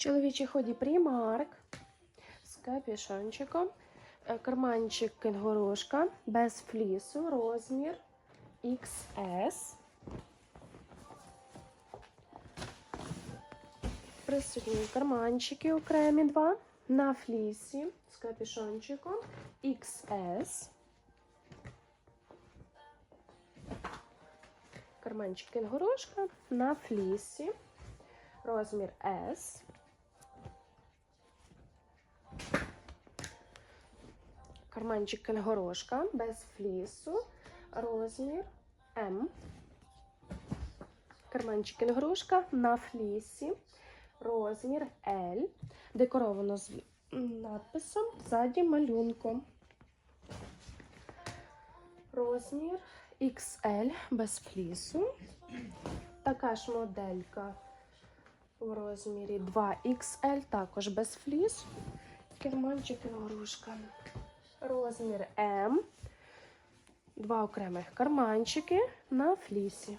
Чоловічий ході Primark з капюшончиком. Е, Карманчик кенгурушка без флісу, розмір XS. Присутні карманчики окремі два на флісі з капюшончиком XS. Карманчик кенгурушка на флісі. Розмір S. Карманчик кенгурушка без флісу. Розмір М. Карманчик кенгурушка на флісі. Розмір L. Декоровано з надписом ззаді малюнком. Розмір XL без флісу. Така ж моделька у розмірі 2XL, також без фліс. Керманчик ігрушка. Розмір М. Два окремих карманчики на флісі.